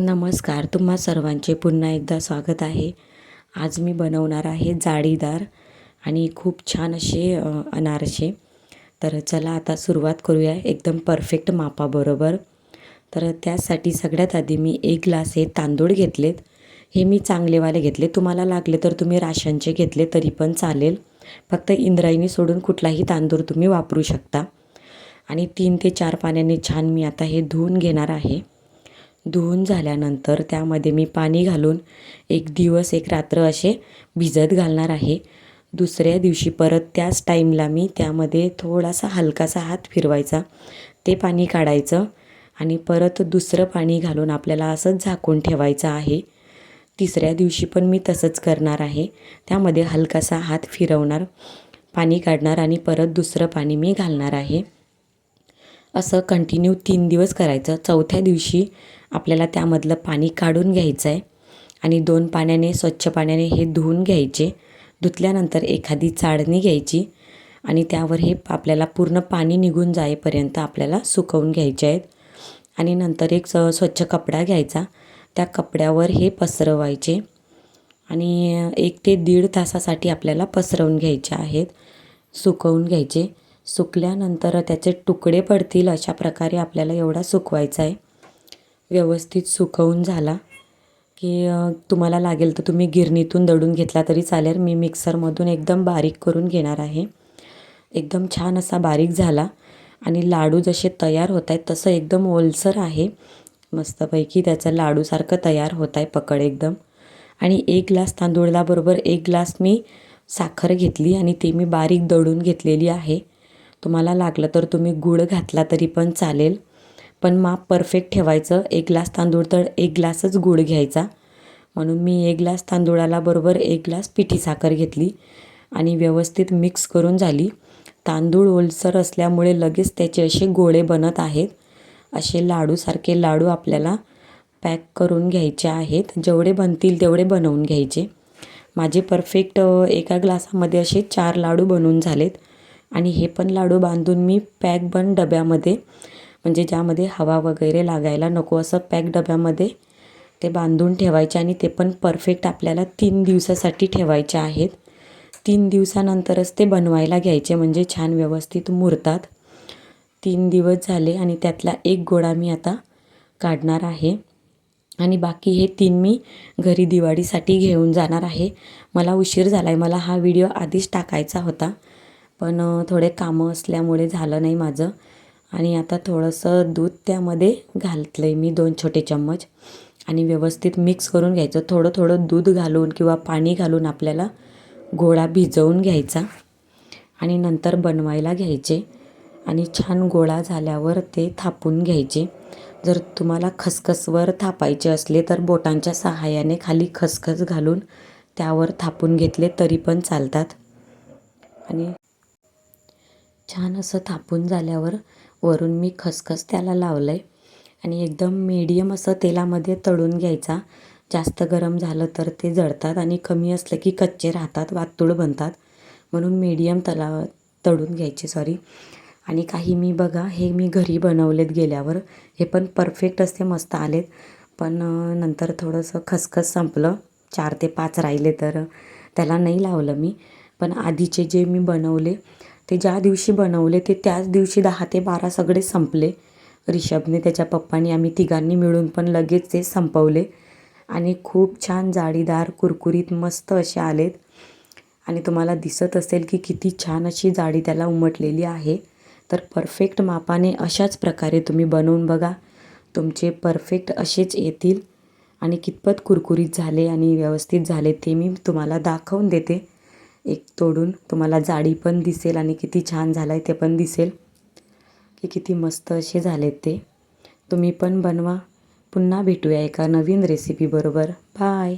नमस्कार तुम्हा सर्वांचे पुन्हा एकदा स्वागत आहे. आज मी बनवणार आहे जाळीदार आणि खूप छान असे अनारसे. तर चला आता सुरुवात करूया एकदम परफेक्ट मापाबरोबर. तर त्यासाठी सगळ्यात आधी मी एक ग्लास हे तांदूळ घेतलेत. हे मी चांगलेवाले घेतले. तुम्हाला लागले तर तुम्ही राशनचे घेतले तरी पण चालेल. फक्त इंद्रायणी सोडून कुठलाही तांदूळ तुम्ही वापरू शकता. आणि तीन ते चार पाण्याने छान मी आता हे धुवून घेणार आहे. धुवून झाल्यानंतर त्यामध्ये मी पाणी घालून एक दिवस एक रात्र असे भिजत घालणार आहे. दुसऱ्या दिवशी परत त्याच टाईमला मी त्यामध्ये थोडासा हलकासा हात फिरवायचा ते पाणी काढायचं आणि परत दुसरं पाणी घालून आपल्याला असंच झाकून ठेवायचं आहे. तिसऱ्या दिवशी पण मी तसंच करणार आहे. त्यामध्ये हलकासा हात फिरवणार पाणी काढणार आणि परत दुसरं पाणी मी घालणार आहे. असं कंटिन्यू तीन दिवस करायचं. चौथ्या दिवशी आपल्याला त्यामधलं पाणी काढून घ्यायचं आहे आणि दोन पाण्याने स्वच्छ पाण्याने हे धुवून घ्यायचे. धुतल्यानंतर एखादी चाळणी घ्यायची आणि त्यावर हे आपल्याला पूर्ण पाणी निघून जाईपर्यंत आपल्याला सुकवून घ्यायचे आहेत. आणि नंतर एक स स्वच्छ कपडा घ्यायचा. त्या कपड्यावर हे पसरवायचे आणि एक ते दीड तासासाठी आपल्याला पसरवून घ्यायचे आहेत. सुकवून घ्यायचे. सुकल्यानंतर त्याचे तुकडे पडतील अशा प्रकारे आपल्याला एवढा सुकवायचा आहे. व्यवस्थित सुकवून झाला की तुम्हाला लागेल तर तुम्ही गिरणीतून दळून घेतला तरी चालेल. मी मिक्सरमधून एकदम बारीक करून घेणार आहे. एकदम छान असा बारीक झाला आणि लाडू जसे तयार होत आहेत तसं एकदम ओलसर आहे. मस्तपैकी त्याचं लाडूसारखं तयार होत आहे पकड एकदम. आणि एक ग्लास तांदूळाबरोबर एक ग्लास मी साखर घेतली आणि ती मी बारीक दळून घेतलेली आहे. तुम्हाला लागलं तर तुम्ही गूळ घातला तरी पण चालेल. पण माप परफेक्ट ठेवायचं. एक ग्लास तांदूळ तर एक ग्लासच गूळ घ्यायचा. म्हणून मी एक ग्लास तांदूळाला बरोबर एक ग्लास पिठी साखर घेतली आणि व्यवस्थित मिक्स करून झाली. तांदूळ ओलसर असल्यामुळे लगेच त्याचे असे गोळे बनत आहेत. असे लाडूसारखे लाडू आपल्याला पॅक करून घ्यायचे आहेत. जेवढे बनतील तेवढे बनवून घ्यायचे. माझे परफेक्ट एका ग्लासामध्ये असे चार लाडू बनवून झालेत. आणि हे पण लाडू बांधून मी पॅक बन डब्यामध्ये म्हणजे ज्यामध्ये हवा वगैरे लागायला नको असं पॅक डब्यामध्ये ते बांधून ठेवायचे आणि ते पण परफेक्ट आपल्याला तीन दिवसासाठी ठेवायचे आहेत. तीन दिवसानंतरच ते बनवायला घ्यायचे म्हणजे छान व्यवस्थित मुरतात. तीन दिवस झाले आणि त्यातला एक गोळा मी आता काढणार आहे. आणि बाकी हे तीन मी घरी दिवाळीसाठी घेऊन जाणार आहे. मला उशीर झाला आहे मला हा व्हिडिओ आधीच टाकायचा होता. पण थोडे कामं असल्यामुळे झालं नाही माझं. आणि आता थोडंसं दूध त्यामध्ये घालतलं आहे मी दोन छोटे चम्मच. आणि व्यवस्थित मिक्स करून घ्यायचं. थोडं थोडं दूध घालून किंवा पाणी घालून आपल्याला गोळा भिजवून घ्यायचा. आणि नंतर बनवायला घ्यायचे. आणि छान गोळा झाल्यावर ते थापून घ्यायचे. जर तुम्हाला खसखसवर थापायचे असले तर बोटांच्या सहाय्याने खाली खसखस घालून त्यावर थापून घेतले तरी पण चालतात. आणि छान असं थापून झाल्यावर वरून मी खसखस त्याला लावलं आहे आणि एकदम मीडियम असं तेलामध्ये तळून घ्यायचा. जास्त गरम झालं तर ते जळतात आणि कमी असलं की कच्चे राहतात वातूळ बनतात. म्हणून मीडियम तला तळून घ्यायचे सॉरी आणि काही मी बघा हे मी घरी बनवलेत गेल्यावर. हे पण परफेक्ट असे मस्त आलेत. पण नंतर थोडंसं खसखस संपलं. चार ते पाच राहिले तर. त्याला नाही लावलं मी. पण आधीचे जे मी बनवले ते ज्या दिवशी बनवले ते त्याच दिवशी दहा ते बारा सगळे संपले. रिषभने त्याच्या पप्पानी आम्ही तिघांनी मिळून पण लगेच ते संपवले. आणि खूप छान जाळीदार कुरकुरीत मस्त असे आलेत. आणि तुम्हाला दिसत असेल की किती छान अशी जाळी त्याला उमटलेली आहे. तर परफेक्ट मापाने अशाच प्रकारे तुम्ही बनवून बघा. तुमचे परफेक्ट असेच येतील. आणि कितपत कुरकुरीत झाले आणि व्यवस्थित झाले ते मी तुम्हाला दाखवून देते. एक तोडून तुम्हाला जाडी पण दिसेल आणि किती छान झालं आहे ते पण दिसेल. की किती मस्त असे झाले ते. तुम्ही पण बनवा. पुन्हा भेटूया एका नवीन रेसिपीबरोबर बाय